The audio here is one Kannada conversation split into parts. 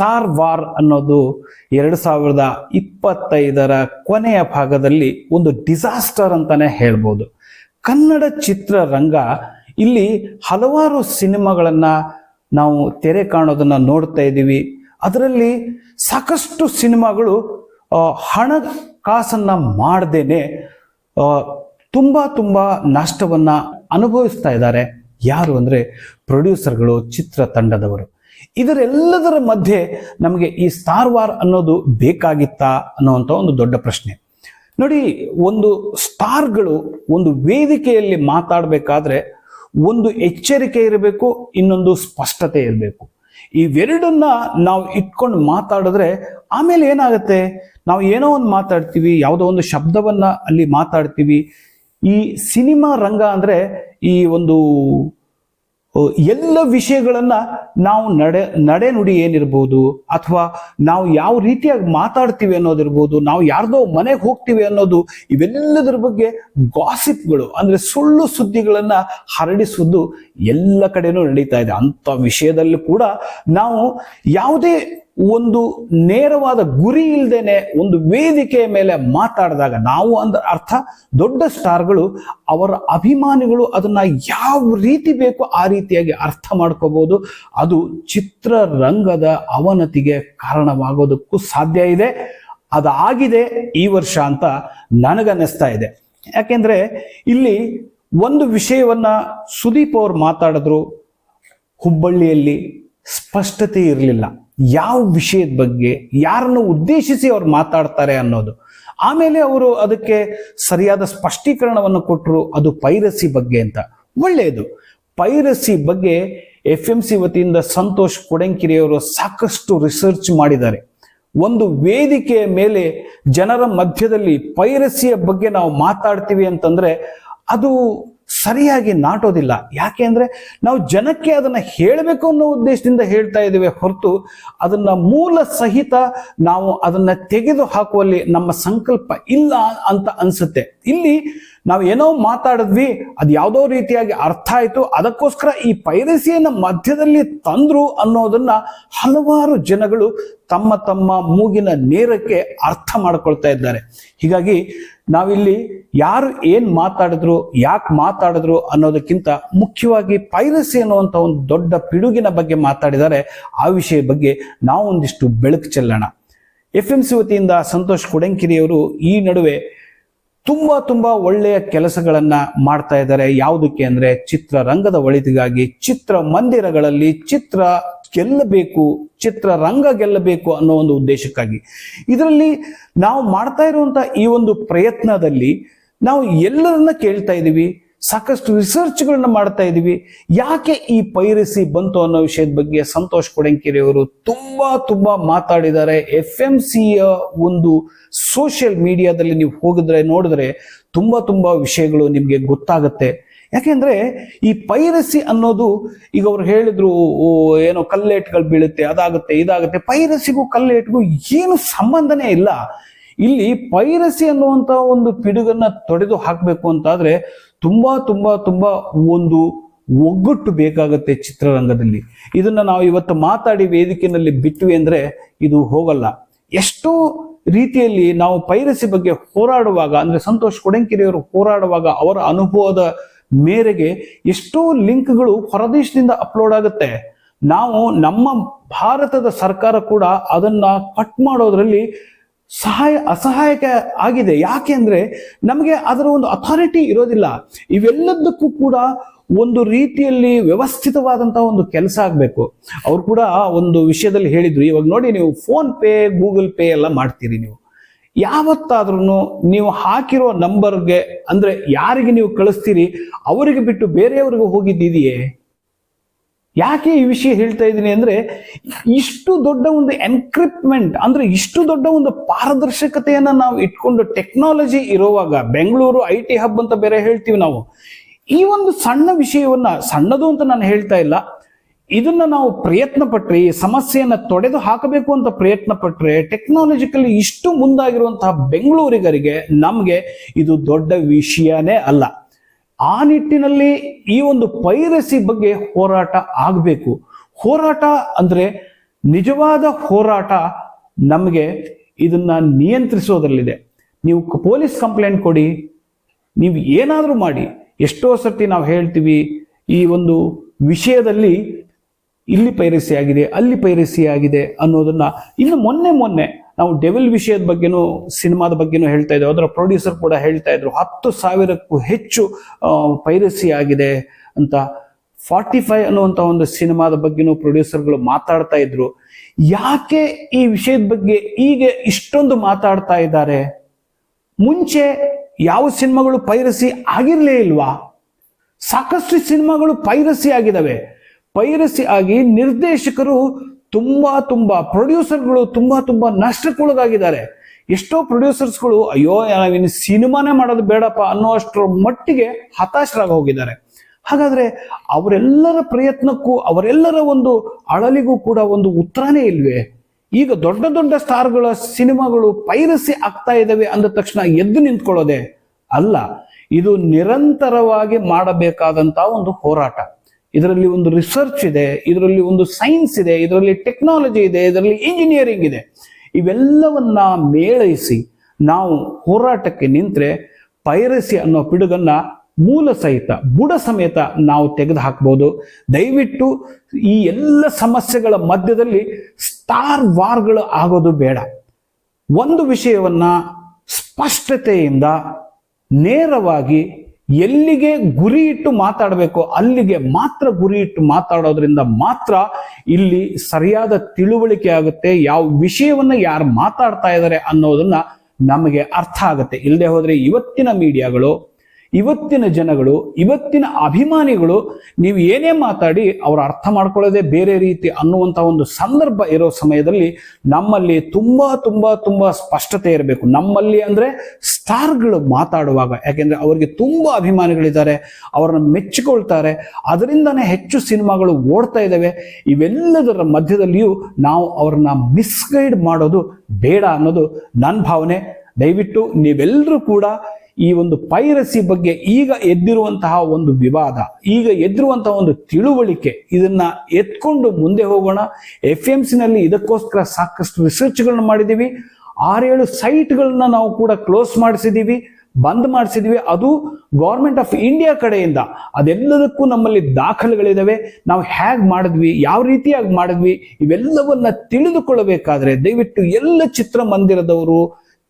ಸ್ಟಾರ್ ವಾರ್ ಅನ್ನೋದು ಎರಡು ಸಾವಿರದ ಇಪ್ಪತ್ತೈದರ ಕೊನೆಯ ಭಾಗದಲ್ಲಿ ಒಂದು ಡಿಸಾಸ್ಟರ್ ಅಂತಾನೆ ಹೇಳ್ಬೋದು. ಕನ್ನಡ ಚಿತ್ರರಂಗ ಇಲ್ಲಿ ಹಲವಾರು ಸಿನಿಮಾಗಳನ್ನ ನಾವು ತೆರೆ ಕಾಣೋದನ್ನು ನೋಡ್ತಾ ಇದ್ದೀವಿ. ಅದರಲ್ಲಿ ಸಾಕಷ್ಟು ಸಿನಿಮಾಗಳು ಹಣ ಹಣಕಾಸನ್ನ ಮಾಡ್ದೇನೆ ತುಂಬ ತುಂಬ ನಷ್ಟವನ್ನ ಅನುಭವಿಸ್ತಾ ಇದ್ದಾರೆ. ಯಾರು ಅಂದ್ರೆ ಪ್ರೊಡ್ಯೂಸರ್ಗಳು, ಚಿತ್ರತಂಡದವರು. ಇದರೆಲ್ಲದರ ಮಧ್ಯೆ ನಮಗೆ ಈ ಸ್ಟಾರ್ ವಾರ್ ಅನ್ನೋದು ಬೇಕಾಗಿತ್ತಾ ಅನ್ನುವಂಥ ಒಂದು ದೊಡ್ಡ ಪ್ರಶ್ನೆ. ನೋಡಿ, ಒಂದು ಸ್ಟಾರ್ಗಳು ಒಂದು ವೇದಿಕೆಯಲ್ಲಿ ಮಾತಾಡಬೇಕಾದ್ರೆ ಒಂದು ಎಚ್ಚರಿಕೆ ಇರಬೇಕು, ಇನ್ನೊಂದು ಸ್ಪಷ್ಟತೆ ಇರಬೇಕು. ಇವೆರಡನ್ನ ನಾವು ಇಟ್ಕೊಂಡು ಮಾತಾಡಿದ್ರೆ ಆಮೇಲೆ ಏನಾಗುತ್ತೆ? ನಾವು ಏನೋ ಒಂದು ಮಾತಾಡ್ತೀವಿ, ಯಾವುದೋ ಒಂದು ಶಬ್ದವನ್ನ ಅಲ್ಲಿ ಮಾತಾಡ್ತೀವಿ. ಈ ಸಿನಿಮಾ ರಂಗ ಅಂದ್ರೆ ಈ ಒಂದು ಎಲ್ಲ ವಿಷಯಗಳನ್ನು ನಾವು ನಡೆ, ನಡೆನುಡಿ ಏನಿರ್ಬೋದು, ಅಥವಾ ನಾವು ಯಾವ ರೀತಿಯಾಗಿ ಮಾತಾಡ್ತೀವಿ ಅನ್ನೋದಿರ್ಬೋದು, ನಾವು ಯಾರ್ದೋ ಮನೆಗೆ ಹೋಗ್ತೀವಿ ಅನ್ನೋದು, ಇವೆಲ್ಲದರ ಬಗ್ಗೆ ಗಾಸಿಪ್ಗಳು ಅಂದ್ರೆ ಸುಳ್ಳು ಸುದ್ದಿಗಳನ್ನು ಹರಡಿಸುವುದು ಎಲ್ಲ ಕಡೆನೂ ನಡೀತಾ ಇದೆ. ಅಂಥ ವಿಷಯದಲ್ಲಿ ಕೂಡ ನಾವು ಯಾವುದೇ ಒಂದು ನೇರವಾದ ಗುರಿ ಇಲ್ದೇನೆ ಒಂದು ವೇದಿಕೆಯ ಮೇಲೆ ಮಾತಾಡಿದಾಗ ನಾವು ಅಂದ ಅರ್ಥ ದೊಡ್ಡ ಸ್ಟಾರ್ಗಳು ಅವರ ಅಭಿಮಾನಿಗಳು ಅದನ್ನ ಯಾವ ರೀತಿ ಬೇಕೋ ಆ ರೀತಿಯಾಗಿ ಅರ್ಥ ಮಾಡ್ಕೋಬಹುದು ಅದು ಚಿತ್ರರಂಗದ ಅವನತಿಗೆ ಕಾರಣವಾಗೋದಕ್ಕೂ ಸಾಧ್ಯ ಇದೆ. ಅದಾಗಿದೆ ಈ ವರ್ಷ ಅಂತ ನನಗನ್ನಿಸ್ತಾ ಇದೆ. ಯಾಕೆಂದ್ರೆ ಇಲ್ಲಿ ಒಂದು ವಿಷಯವನ್ನ ಸುದೀಪ್ ಅವ್ರು ಮಾತಾಡಿದ್ರು ಹುಬ್ಬಳ್ಳಿಯಲ್ಲಿ ಸ್ಪಷ್ಟತೆ ಇರಲಿಲ್ಲ. ಯಾವ ವಿಷಯದ ಬಗ್ಗೆ ಯಾರನ್ನು ಉದ್ದೇಶಿಸಿ ಅವ್ರು ಮಾತಾಡ್ತಾರೆ ಅನ್ನೋದು. ಆಮೇಲೆ ಅವರು ಅದಕ್ಕೆ ಸರಿಯಾದ ಸ್ಪಷ್ಟೀಕರಣವನ್ನು ಕೊಟ್ಟರು, ಅದು ಪೈರಸಿ ಬಗ್ಗೆ ಅಂತ. ಒಳ್ಳೆಯದು. ಪೈರಸಿ ಬಗ್ಗೆ ಎಫ್ ಎಂ ಸಿ ವತಿಯಿಂದ ಸಂತೋಷ್ ಕೊಡಂಕಿರಿಯವರು ಸಾಕಷ್ಟು ರಿಸರ್ಚ್ ಮಾಡಿದ್ದಾರೆ. ಒಂದು ವೇದಿಕೆಯ ಮೇಲೆ ಜನರ ಮಧ್ಯದಲ್ಲಿ ಪೈರಸಿಯ ಬಗ್ಗೆ ನಾವು ಮಾತಾಡ್ತೀವಿ ಅಂತಂದ್ರೆ ಅದು ಸರಿಯಾಗಿ ನಾಟೋದಿಲ್ಲ. ಯಾಕೆ ಅಂದರೆ ನಾವು ಜನಕ್ಕೆ ಅದನ್ನು ಹೇಳಬೇಕು ಅನ್ನೋ ಉದ್ದೇಶದಿಂದ ಹೇಳ್ತಾ ಇದ್ದೇವೆ ಹೊರತು ಅದನ್ನು ಮೂಲ ಸಹಿತ ನಾವು ಅದನ್ನು ತೆಗೆದು ಹಾಕುವಲ್ಲಿ ನಮ್ಮ ಸಂಕಲ್ಪ ಇಲ್ಲ ಅಂತ ಅನಿಸುತ್ತೆ. ಇಲ್ಲಿ ನಾವು ಏನೋ ಮಾತಾಡಿದ್ವಿ, ಅದು ಯಾವುದೋ ರೀತಿಯಾಗಿ ಅರ್ಥ ಆಯಿತು. ಅದಕ್ಕೋಸ್ಕರ ಈ ಪೈರಸಿಯನ್ನ ಮಧ್ಯದಲ್ಲಿ ತಂದ್ರು ಅನ್ನೋದನ್ನ ಹಲವಾರು ಜನಗಳು ತಮ್ಮ ತಮ್ಮ ಮೂಗಿನ ನೇರಕ್ಕೆ ಅರ್ಥ ಮಾಡ್ಕೊಳ್ತಾ ಇದ್ದಾರೆ. ಹೀಗಾಗಿ ನಾವಿಲ್ಲಿ ಯಾರು ಏನು ಮಾತಾಡಿದ್ರು, ಯಾಕೆ ಮಾತಾಡಿದ್ರು ಅನ್ನೋದಕ್ಕಿಂತ ಮುಖ್ಯವಾಗಿ ಪೈರಸಿ ಅನ್ನುವಂಥ ಒಂದು ದೊಡ್ಡ ಪಿಡುಗಿನ ಬಗ್ಗೆ ಮಾತಾಡಿದ್ದಾರೆ ಆ ವಿಷಯ ಬಗ್ಗೆ ನಾವು ಒಂದಿಷ್ಟು ಬೆಳಕು ಚೆಲ್ಲೋಣ. ಎಫ್ ಎಂ ಸಿ ವತಿಯಿಂದ ಸಂತೋಷ್ ಕುಡಂಕಿರಿಯವರು ಈ ನಡುವೆ ತುಂಬಾ ತುಂಬಾ ಒಳ್ಳೆಯ ಕೆಲಸಗಳನ್ನ ಮಾಡ್ತಾ ಇದ್ದಾರೆ. ಯಾವುದಕ್ಕೆ ಅಂದ್ರೆ ಚಿತ್ರರಂಗದ ಒಳಿತಿಗಾಗಿ ಚಿತ್ರ ಮಂದಿರಗಳಲ್ಲಿ ಚಿತ್ರ ಗೆಲ್ಲಬೇಕು ಚಿತ್ರರಂಗ ಗೆಲ್ಲಬೇಕು ಅನ್ನೋ ಒಂದು ಉದ್ದೇಶಕ್ಕಾಗಿ. ಇದರಲ್ಲಿ ನಾವು ಮಾಡ್ತಾ ಇರುವಂತ ಈ ಒಂದು ಪ್ರಯತ್ನದಲ್ಲಿ ನಾವು ಎಲ್ಲರನ್ನ ಕೇಳ್ತಾ ಇದ್ದೀವಿ ಸಾಕಷ್ಟು ರಿಸರ್ಚ್ಗಳನ್ನ ಮಾಡ್ತಾ ಇದ್ದೀವಿ ಯಾಕೆ ಈ ಪೈರಸಿ ಬಂತು ಅನ್ನೋ ವಿಷಯದ ಬಗ್ಗೆ ಸಂತೋಷ್ ಕೊಡಂಕಿರಿ ಅವರು ತುಂಬಾ ತುಂಬಾ ಮಾತಾಡಿದ್ದಾರೆ. ಎಫ್ ಎಂ ಸಿಯ ಒಂದು ಸೋಷಿಯಲ್ ಮೀಡಿಯಾದಲ್ಲಿ ನೀವು ಹೋಗಿದ್ರೆ, ನೋಡಿದ್ರೆ ತುಂಬಾ ತುಂಬಾ ವಿಷಯಗಳು ನಿಮ್ಗೆ ಗೊತ್ತಾಗುತ್ತೆ. ಯಾಕೆಂದ್ರೆ ಈ ಪೈರಸಿ ಅನ್ನೋದು ಈಗ ಅವ್ರು ಹೇಳಿದ್ರು ಏನೋ ಕಲ್ಲೇಟ್ಗಳು ಬೀಳುತ್ತೆ, ಅದಾಗುತ್ತೆ, ಇದಾಗುತ್ತೆ. ಪೈರಸಿಗೂ ಕಲ್ಲೇಟ್ಗೂ ಏನು ಸಂಬಂಧನೇ ಇಲ್ಲ. ಇಲ್ಲಿ ಪೈರಸಿ ಅನ್ನುವಂತ ಒಂದು ಪಿಡುಗನ್ನ ತೊಡೆದು ಹಾಕಬೇಕು ಅಂತಾದ್ರೆ ತುಂಬಾ ತುಂಬಾ ತುಂಬಾ ಒಂದು ಒಗ್ಗಟ್ಟು ಬೇಕಾಗುತ್ತೆ ಚಿತ್ರರಂಗದಲ್ಲಿ. ಇದನ್ನ ನಾವು ಇವತ್ತು ಮಾತಾಡಿ ವೇದಿಕೆಯಲ್ಲಿ ಬಿಟ್ವಿ ಅಂದ್ರೆ ಇದು ಹೋಗಲ್ಲ. ಎಷ್ಟೋ ರೀತಿಯಲ್ಲಿ ನಾವು ಪೈರಸಿ ಬಗ್ಗೆ ಹೋರಾಡುವಾಗ, ಅಂದ್ರೆ ಸಂತೋಷ್ ಕೊಡಂಕಿರಿಯವರು ಹೋರಾಡುವಾಗ ಅವರ ಅನುಭವದ ಮೇರೆಗೆ ಎಷ್ಟೋ ಲಿಂಕ್ಗಳು ಹೊರದೇಶದಿಂದ ಅಪ್ಲೋಡ್ ಆಗುತ್ತೆ. ನಾವು ನಮ್ಮ ಭಾರತದ ಸರ್ಕಾರ ಕೂಡ ಅದನ್ನ ಕಟ್ ಮಾಡೋದ್ರಲ್ಲಿ ಸಹಾಯ, ಅಸಹಾಯಕ ಆಗಿದೆ. ಯಾಕೆ ಅಂದ್ರೆ ನಮಗೆ ಅದರ ಒಂದು ಅಥಾರಿಟಿ ಇರೋದಿಲ್ಲ. ಇವೆಲ್ಲದಕ್ಕೂ ಕೂಡ ಒಂದು ರೀತಿಯಲ್ಲಿ ವ್ಯವಸ್ಥಿತವಾದಂತಹ ಒಂದು ಕೆಲಸ ಆಗಬೇಕು. ಅವ್ರು ಕೂಡ ಒಂದು ವಿಷಯದಲ್ಲಿ ಹೇಳಿದ್ರು. ಇವಾಗ ನೋಡಿ ನೀವು ಫೋನ್ ಪೇ ಗೂಗಲ್ ಪೇ ಎಲ್ಲ ಮಾಡ್ತೀರಿ ನೀವು. ಯಾವತ್ತಾದ್ರೂ ನೀವು ಹಾಕಿರೋ ನಂಬರ್ಗೆ ಅಂದ್ರೆ ಯಾರಿಗೆ ನೀವು ಕಳಿಸ್ತೀರಿ, ಅವರಿಗೆ ಬಿಟ್ಟು ಬೇರೆಯವ್ರಿಗೆ ಹೋಗಿದ್ದಿದೆಯೇ ಯಾಕೆ ಈ ವಿಷಯ ಹೇಳ್ತಾ ಇದ್ದೀನಿ ಅಂದರೆ ಇಷ್ಟು ದೊಡ್ಡ ಒಂದು ಎನ್ಕ್ರಿಪ್ಮೆಂಟ್ ಅಂದರೆ ಇಷ್ಟು ದೊಡ್ಡ ಒಂದು ಪಾರದರ್ಶಕತೆಯನ್ನು ನಾವು ಇಟ್ಕೊಂಡು ಟೆಕ್ನಾಲಜಿ ಇರುವಾಗ, ಬೆಂಗಳೂರು ಐ ಟಿ ಹಬ್ ಅಂತ ಬೇರೆ ಹೇಳ್ತೀವಿ ನಾವು, ಈ ಒಂದು ಸಣ್ಣ ವಿಷಯವನ್ನು, ಸಣ್ಣದು ಅಂತ ನಾನು ಹೇಳ್ತಾ ಇಲ್ಲ, ಇದನ್ನ ನಾವು ಪ್ರಯತ್ನ ಪಟ್ಟರೆ ಈ ಸಮಸ್ಯೆಯನ್ನು ತೊಡೆದು ಹಾಕಬೇಕು ಅಂತ ಪ್ರಯತ್ನ ಪಟ್ಟರೆ ಟೆಕ್ನಾಲಜಿಕಲಿ ಇಷ್ಟು ಮುಂದಾಗಿರುವಂತಹ ಬೆಂಗಳೂರಿಗರಿಗೆ ನಮಗೆ ಇದು ದೊಡ್ಡ ವಿಷಯನೇ ಅಲ್ಲ. ಆ ನಿಟ್ಟಿನಲ್ಲಿ ಈ ಒಂದು ಪೈರಸಿ ಬಗ್ಗೆ ಹೋರಾಟ ಆಗಬೇಕು. ಹೋರಾಟ ಅಂದ್ರೆ ನಿಜವಾದ ಹೋರಾಟ ನಮಗೆ ಇದನ್ನ ನಿಯಂತ್ರಿಸೋದ್ರಲ್ಲಿದೆ. ನೀವು ಪೊಲೀಸ್ ಕಂಪ್ಲೇಂಟ್ ಕೊಡಿ, ನೀವು ಏನಾದರೂ ಮಾಡಿ, ಎಷ್ಟೋ ಸರ್ತಿ ನಾವು ಹೇಳ್ತೀವಿ, ಈ ಒಂದು ವಿಷಯದಲ್ಲಿ ಇಲ್ಲಿ ಪೈರಸಿ ಆಗಿದೆ ಅಲ್ಲಿ ಪೈರಸಿ ಆಗಿದೆ ಅನ್ನೋದನ್ನ ಇನ್ನು ಮೊನ್ನೆ ಮೊನ್ನೆ ನಾವು ಡೆವಿಲ್ ವಿಷಯದ ಬಗ್ಗೆನೂ, ಸಿನಿಮಾದ ಬಗ್ಗೆನೂ ಹೇಳ್ತಾ ಇದ್ದೇವೆ. ಅದರ ಪ್ರೊಡ್ಯೂಸರ್ ಕೂಡ ಹೇಳ್ತಾ ಇದ್ರು, ಹತ್ತು ಸಾವಿರಕ್ಕೂ ಹೆಚ್ಚು ಪೈರಸಿ ಆಗಿದೆ ಅಂತ. ಫಾರ್ಟಿ ಫೈವ್ ಅನ್ನುವಂಥ ಒಂದು ಸಿನಿಮಾದ ಬಗ್ಗೆನೂ ಪ್ರೊಡ್ಯೂಸರ್ಗಳು ಮಾತಾಡ್ತಾ ಇದ್ರು. ಯಾಕೆ ಈ ವಿಷಯದ ಬಗ್ಗೆ ಈಗ ಇಷ್ಟೊಂದು ಮಾತಾಡ್ತಾ ಇದ್ದಾರೆ? ಮುಂಚೆ ಯಾವ ಸಿನಿಮಾಗಳು ಪೈರಸಿ ಆಗಿರಲೇ ಇಲ್ವಾ? ಸಾಕಷ್ಟು ಸಿನಿಮಾಗಳು ಪೈರಸಿ ಆಗಿದ್ದಾವೆ. ಪೈರಸಿ ಆಗಿ ನಿರ್ದೇಶಕರು ತುಂಬಾ ತುಂಬಾ ಪ್ರೊಡ್ಯೂಸರ್ಗಳು ತುಂಬಾ ತುಂಬಾ ನಷ್ಟಕ್ಕೊಳಗಾಗಿದ್ದಾರೆ. ಎಷ್ಟೋ ಪ್ರೊಡ್ಯೂಸರ್ಸ್ಗಳು, ಅಯ್ಯೋ ನಾವಿನ್ನು ಸಿನಿಮಾನೇ ಮಾಡೋದು ಬೇಡಪ್ಪ ಅನ್ನೋ ಅಷ್ಟರ ಮಟ್ಟಿಗೆ ಹತಾಶರಾಗಿ ಹೋಗಿದ್ದಾರೆ ಹಾಗಾದ್ರೆ ಅವರೆಲ್ಲರ ಪ್ರಯತ್ನಕ್ಕೂ, ಅವರೆಲ್ಲರ ಒಂದು ಅಳಲಿಗೂ ಕೂಡ ಒಂದು ಉತ್ತರನೇ ಇಲ್ವೇ? ಈಗ ದೊಡ್ಡ ದೊಡ್ಡ ಸ್ಟಾರ್ಗಳ ಸಿನಿಮಾಗಳು ಪೈರಸಿ ಆಗ್ತಾ ಇದ್ದಾವೆ ಅಂದ ತಕ್ಷಣ ಎದ್ದು ನಿಂತ್ಕೊಳ್ಳೋದೆ ಅಲ್ಲ. ಇದು ನಿರಂತರವಾಗಿ ಮಾಡಬೇಕಾದಂತ ಒಂದು ಹೋರಾಟ. ಇದರಲ್ಲಿ ಒಂದು ರಿಸರ್ಚ್ ಇದೆ, ಇದರಲ್ಲಿ ಒಂದು ಸೈನ್ಸ್ ಇದೆ, ಇದರಲ್ಲಿ ಟೆಕ್ನಾಲಜಿ ಇದೆ, ಇದರಲ್ಲಿ ಇಂಜಿನಿಯರಿಂಗ್ ಇದೆ. ಇವೆಲ್ಲವನ್ನ ಮೇಳೈಸಿ ನಾವು ಹೋರಾಟಕ್ಕೆ ನಿಂತರೆ ಪೈರಸಿ ಅನ್ನೋ ಪಿಡುಗನ್ನ ಮೂಲ ಸಹಿತ, ಬುಡ ಸಮೇತ ನಾವು ತೆಗೆದು ಹಾಕ್ಬೋದು ದಯವಿಟ್ಟು ಈ ಎಲ್ಲ ಸಮಸ್ಯೆಗಳ ಮಧ್ಯದಲ್ಲಿ ಸ್ಟಾರ್ ವಾರ್ಗಳು ಆಗೋದು ಬೇಡ. ಒಂದು ವಿಷಯವನ್ನ ಸ್ಪಷ್ಟತೆಯಿಂದ ನೇರವಾಗಿ ಎಲ್ಲಿಗೆ ಗುರಿ ಇಟ್ಟು ಮಾತಾಡಬೇಕು ಅಲ್ಲಿಗೆ ಮಾತ್ರ ಗುರಿ ಇಟ್ಟು ಮಾತಾಡೋದ್ರಿಂದ ಮಾತ್ರ ಇಲ್ಲಿ ಸರಿಯಾದ ತಿಳುವಳಿಕೆ ಆಗುತ್ತೆ, ಯಾವ ವಿಷಯವನ್ನ ಯಾರು ಮಾತಾಡ್ತಾ ಇದ್ದಾರೆ ಅನ್ನೋದನ್ನ ನಮಗೆ ಅರ್ಥ ಆಗುತ್ತೆ. ಇಲ್ಲದೆ ಹೋದ್ರೆ ಇವತ್ತಿನ ಮೀಡಿಯಾಗಳು ಇವತ್ತಿನ ಜನಗಳು, ಇವತ್ತಿನ ಅಭಿಮಾನಿಗಳು, ನೀವು ಏನೇ ಮಾತಾಡಿ ಅವ್ರು ಅರ್ಥ ಮಾಡ್ಕೊಳ್ಳೋದೇ ಬೇರೆ ರೀತಿ ಅನ್ನುವಂಥ ಒಂದು ಸಂದರ್ಭ ಇರೋ ಸಮಯದಲ್ಲಿ ನಮ್ಮಲ್ಲಿ ತುಂಬಾ ತುಂಬಾ ತುಂಬಾ ಸ್ಪಷ್ಟತೆ ಇರಬೇಕು. ನಮ್ಮಲ್ಲಿ ಅಂದ್ರೆ ಸ್ಟಾರ್ಗಳು ಮಾತಾಡುವಾಗ, ಯಾಕೆಂದ್ರೆ ಅವರಿಗೆ ತುಂಬಾ ಅಭಿಮಾನಿಗಳಿದ್ದಾರೆ, ಅವರನ್ನು ಮೆಚ್ಚಿಕೊಳ್ತಾರೆ. ಅದರಿಂದನೇ ಹೆಚ್ಚು ಸಿನಿಮಾಗಳು ಓಡ್ತಾ ಇದ್ದಾವೆ ಇವೆಲ್ಲದರ ಮಧ್ಯದಲ್ಲಿಯೂ ನಾವು ಅವ್ರನ್ನ ಮಿಸ್ಗೈಡ್ ಮಾಡೋದು ಬೇಡ ಅನ್ನೋದು ನನ್ನ ಭಾವನೆ. ದಯವಿಟ್ಟು ನೀವೆಲ್ಲರೂ ಕೂಡ ಈ ಒಂದು ಪೈರಸಿ ಬಗ್ಗೆ ಈಗ ಎದ್ದಿರುವಂತಹ ಒಂದು ವಿವಾದ, ಈಗ ಎದ್ದಿರುವಂತಹ ಒಂದು ತಿಳುವಳಿಕೆ ಇದನ್ನ ಎತ್ಕೊಂಡು ಮುಂದೆ ಹೋಗೋಣ. ಎಫ್ ಎಂ ಸಿನಲ್ಲಿ ಇದಕ್ಕೋಸ್ಕರ ಸಾಕಷ್ಟು ರಿಸರ್ಚ್ಗಳನ್ನ ಮಾಡಿದ್ದೀವಿ ಆರೇಳು ಸೈಟ್ಗಳನ್ನ ನಾವು ಕೂಡ ಕ್ಲೋಸ್ ಮಾಡಿಸಿದ್ದೀವಿ ಬಂದ್ ಮಾಡಿಸಿದ್ವಿ. ಅದು ಗೌರ್ಮೆಂಟ್ ಆಫ್ ಇಂಡಿಯಾ ಕಡೆಯಿಂದ ಅದೆಲ್ಲದಕ್ಕೂ ನಮ್ಮಲ್ಲಿ ದಾಖಲೆಗಳಿದಾವೆ. ನಾವು ಹೇಗ್ ಮಾಡಿದ್ವಿ, ಯಾವ ರೀತಿಯಾಗಿ ಮಾಡಿದ್ವಿ, ಇವೆಲ್ಲವನ್ನ ತಿಳಿದುಕೊಳ್ಳಬೇಕಾದ್ರೆ ದಯವಿಟ್ಟು ಎಲ್ಲ ಚಿತ್ರಮಂದಿರದವರು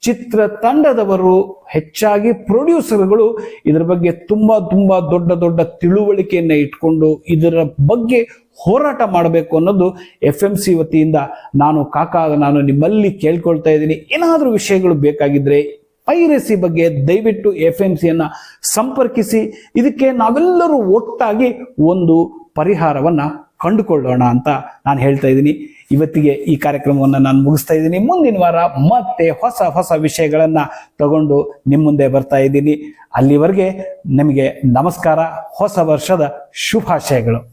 ಚಿತ್ರ ತಂಡದವರು ಹೆಚ್ಚಾಗಿ ಪ್ರೊಡ್ಯೂಸರ್ಗಳು ಇದರ ಬಗ್ಗೆ ತುಂಬಾ ತುಂಬಾ ದೊಡ್ಡ ದೊಡ್ಡ ತಿಳುವಳಿಕೆಯನ್ನ ಇಟ್ಕೊಂಡು ಇದರ ಬಗ್ಗೆ ಹೋರಾಟ ಮಾಡಬೇಕು ಅನ್ನೋದು ಎಫ್ ಎಂ ಸಿ ವತಿಯಿಂದ ನಾನು ಕಾಕಾ, ನಾನು ನಿಮ್ಮಲ್ಲಿ ಕೇಳ್ಕೊಳ್ತಾ ಇದ್ದೀನಿ. ಏನಾದರೂ ವಿಷಯಗಳು ಬೇಕಾಗಿದ್ರೆ ಪೈರಸಿ ಬಗ್ಗೆ ದಯವಿಟ್ಟು ಎಫ್ ಎಂ ಸಿಯನ್ನು ಸಂಪರ್ಕಿಸಿ. ಇದಕ್ಕೆ ನಾವೆಲ್ಲರೂ ಒಟ್ಟಾಗಿ ಒಂದು ಪರಿಹಾರವನ್ನ ಕಂಡುಕೊಳ್ಳೋಣ ಅಂತ ನಾನು ಹೇಳ್ತಾ ಇದ್ದೀನಿ. ಇವತ್ತಿಗೆ ಈ ಕಾರ್ಯಕ್ರಮವನ್ನು ನಾನು ಮುಗಿಸ್ತಾ ಇದ್ದೀನಿ. ಮುಂದಿನ ವಾರ ಮತ್ತೆ ಹೊಸ ಹೊಸ ವಿಷಯಗಳನ್ನು ತಗೊಂಡು ನಿಮ್ಮ ಮುಂದೆ ಬರ್ತಾ ಇದ್ದೀನಿ. ಅಲ್ಲಿವರೆಗೆ ನಿಮಗೆ ನಮಸ್ಕಾರ. ಹೊಸ ವರ್ಷದ ಶುಭಾಶಯಗಳು.